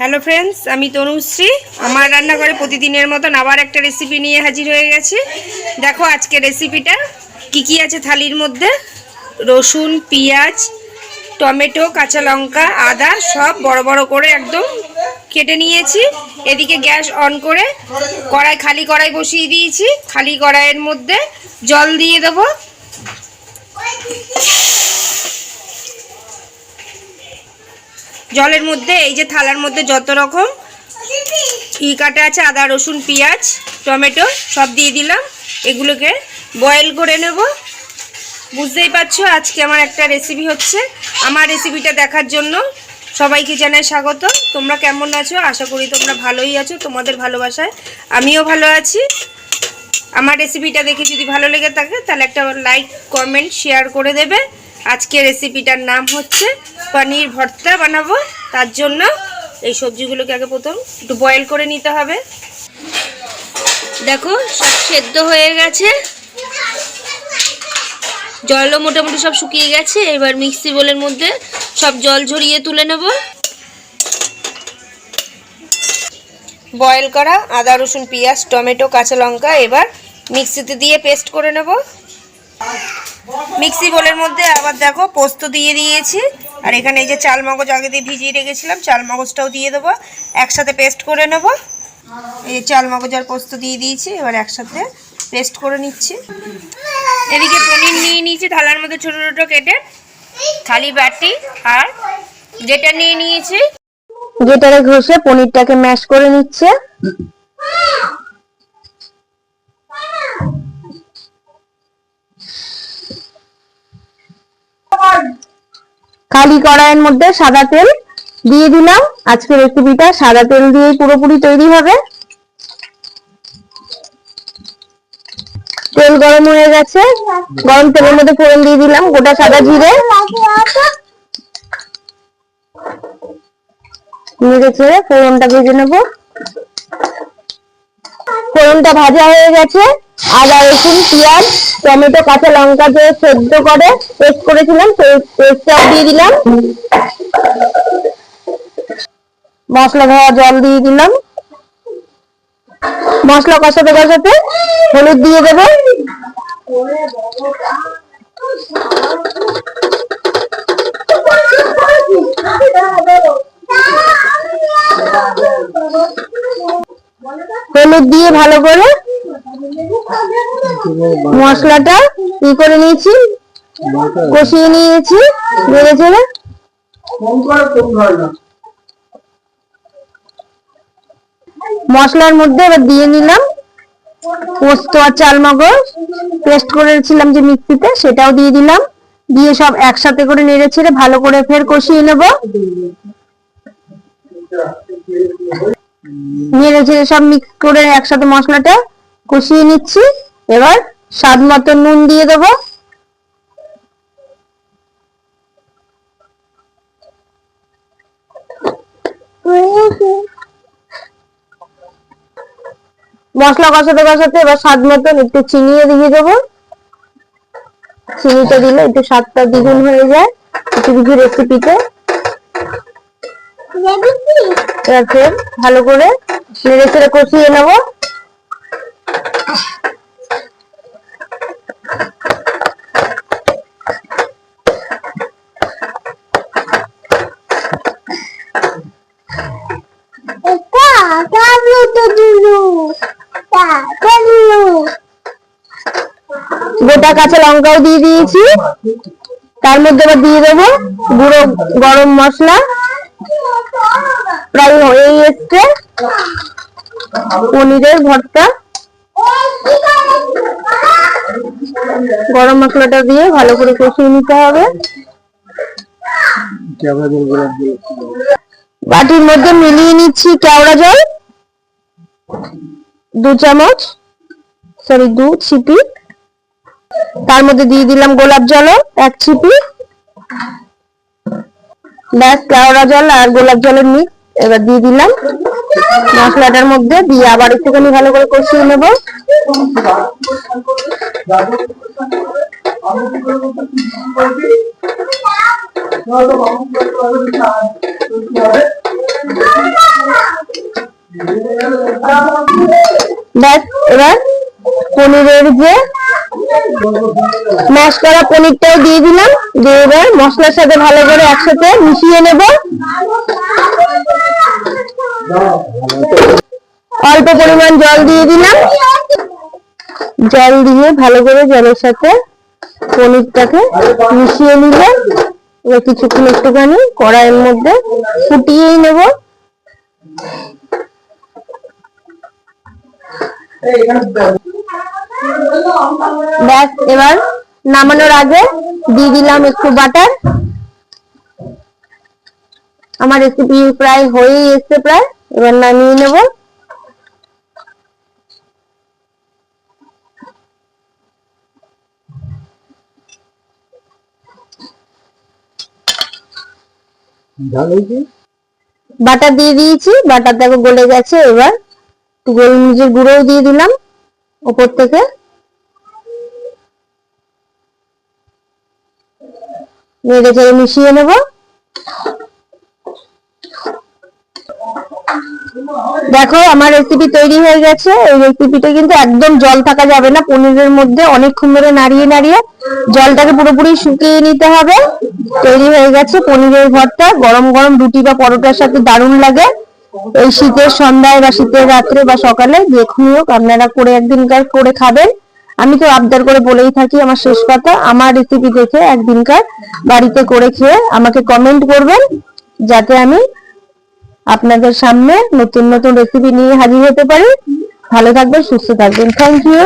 Hello friends আমি তনুশ্রী। আমার রান্নাঘরে প্রতিদিনের মতন আবার একটা রেসিপি নিয়ে হাজির হয়ে গেছি। দেখো আজকে রেসিপিটা কি কি আছে থালির মধ্যে? রসুন, পেঁয়াজ, টমেটো, কাঁচা লঙ্কা, আদা, সব বড় বড় করে একদম কেটে নিয়েছি। এদিকে গ্যাস অন করে কড়াই, খালি কড়াই বসিয়ে দিয়েছি। খালি কড়াইয়ের মধ্যে জল দিয়ে দেবো। জলের মধ্যে, এই যে থালার মধ্যে যত রকম ই কাটা আছে, আদা, রসুন, পেঁয়াজ, টমেটো, সব দিয়ে দিলাম। এগুলোকে বয়েল করে নেব। বুঝতেই পারছ, আজকে আমার একটা রেসিপি হচ্ছে। আমার রেসিপিটা দেখার জন্য সবাইকে জানাই স্বাগত। তোমরা কেমন আছো? আশা করি তোমরা ভালোই আছো, তোমাদের ভালোবাসায় আমিও ভালো আছি। আমার রেসিপিটা দেখে যদি ভালো লেগে থাকে, তাহলে একটা লাইক কমেন্ট শেয়ার করে দেবে। আজকে রেসিপিটার নাম হচ্ছে পনির ভর্তা বানাবো। তার জন্য এই সবজিগুলোকে আগে প্রথম একটু বয়েল করে নিতে হবে। দেখো, সব সেদ্ধ হয়ে গেছে। জলও মোটামুটি সব শুকিয়ে গেছে। এবার মিক্সি বোলের মধ্যে সব জল ঝরিয়ে তুলে নেব। বয়েল করা আদা, রসুন, পেঁয়াজ, টমেটো, কাঁচা লঙ্কা এবার মিক্সিতে দিয়ে পেস্ট করে নেব। মিক্সি বোলের মধ্যে আবার দেখো পোস্ত দিয়ে দিয়েছি। আর এখানে এই যে চাল মগজ আগে দিয়ে ভিজিয়ে রেখেছিলাম, চাল মগজটাও দিয়ে দেবো। একসাথে পেস্ট করে নেব। এই চাল মগজ আর পোস্ত দিয়ে দিয়েছি, এবার একসাথে পেস্ট করে নিচ্ছি। এদিকে পনির নিয়ে নিয়েছি, থালার মধ্যে ছোটো ছোটো কেটে খালি বাটি আর যেটা নিয়ে নিয়েছি। যেটারে ঘষে পনিরটাকে ম্যাশ করে নিচ্ছে। খালি কড়াইয়ের মধ্যে সাদা তেল দিয়ে দিলাম। আজকে রেসিপিটা সাদা তেল দিয়েই পুরোপুরি তৈরি হবে। তেল গরম হয়ে গেছে। গরম তেলের মধ্যে ফোড়ন দিয়ে দিলাম, গোটা সাদা জিরে। নেড়ে ফোড়নটা ভেজে নেব। ফোড়নটা ভাজা হয়ে গেছে। আদা রসুন, পেঁয়াজ, টমেটো, কাঁচা লঙ্কা যে সেদ্ধ করে পেস্ট করেছিলাম সেই পেস্টটাও দিয়ে দিলাম। মশলা ধোয়া জল দিয়ে দিলাম। মশলা কষাতে কষাতে হলুদ দিয়ে দেবো। হলুদ দিয়ে ভালো করে মশলাটা ই করে নিয়েছি কষিয়ে নিয়েছি বেড়ে ছেড়ে মশলার মধ্যে এবার দিয়ে নিলাম। পোস্ত আর চাল মগজ পেস্ট করেছিলাম যে মিক্সিতে সেটাও দিয়ে দিলাম। দিয়ে সব একসাথে করে নেড়ে ছেড়ে ভালো করে ফের কষিয়ে নেব। নেড়ে ছেড়ে সব মিক্স করে একসাথে মশলাটা কষিয়ে নিচ্ছি। এবার স্বাদ মতো নুন দিয়ে দেবো। মশলা কষাতে কষাতে এবার স্বাদ মতন একটু চিনিয়ে দিয়ে দেবো। চিনিটা দিলে একটু স্বাদটা দ্বিগুণ হয়ে যায় কিছু কিছু রেসিপিতে এবার ফের ভালো করে নেড়ে চেড়ে কষিয়ে নেব। গোটা কাঁচা লঙ্কাও দিয়ে দিয়েছি। তার মধ্যে এবার দিয়ে দেবো গুঁড়ো গরম মশলা। প্রায় হয়েই এসছে। পনিরের ভর্তা। গরম মশলাটা দিয়ে ভালো করে কষিয়ে নিতে হবে। বাটির মধ্যে মিলিয়ে নিচ্ছি কেওড়া জল। দু চামচ। সরি দু ছিপি। তার মধ্যে দিয়ে দিলাম গোলাপ জলও এক ছিপি। ব্যাস কেওড়া জল আর গোলাপ জলের মিক্স এবার দিয়ে দিলাম। মশলাটার মধ্যে দিয়ে আবার একটুখানি ভালো করে কষিয়ে নেব। ব্যাস, এবার পনিরের যে ম্যাশ করা পনিরটাও দিয়ে দিলাম। দিয়ে এবার মশলার সাথে ভালো করে একসাথে মিশিয়ে নেব। অল্প পরিমাণ জল দিয়ে দিলাম। জল দিয়ে ভালো করে জলের সাথে পনিরটাকে মিশিয়ে নিলে এবার কিছুক্ষণ একটুখানি কড়াইয়ের মধ্যে ফুটিয়েই নেব। ব্যাস, এবার নামানোর আগে দিয়ে দিলাম একটু বাটার আমার রেসিপি প্রায় হয়েই এসছে প্রায়, এবার নামিয়ে নেব। বাটার দিয়ে দিয়েছি দেখো গলে গেছে, এবার গোলমরিচের গুঁড়োও দিয়ে দিলাম। ওপর থেকে? নেড়ে চেড়ে মিশিয়ে নেব। দেখো, আমার রেসিপি তৈরি হয়ে গেছে। এই রেসিপিটা কিন্তু একদম জল থাকা যাবে না। পনিরের মধ্যে অনেকক্ষণ ধরে নাড়িয়ে নাড়িয়ে জলটাকে পুরোপুরি শুকিয়ে নিতে হবে। তৈরি হয়ে গেছে পনিরের ভর্তা। গরম গরম রুটি বা পরোটার সাথে দারুণ লাগে। এই শীতের সন্ধ্যায় বা শীতের রাত্রে বা সকালে যেখানে হোক, আপনারা করে একদিনকার করে খাবেন। আমি তো আবদার করে বলেই থাকি আমার শেষ কথা আমার রেসিপি দেখে একদিনকার বাড়িতে করে খেয়ে আমাকে কমেন্ট করবেন, যাতে আমি আপনাদের সামনে নতুন নতুন রেসিপি নিয়ে হাজির হতে পারি। ভালো থাকবেন, সুস্থ থাকবেন। Thank you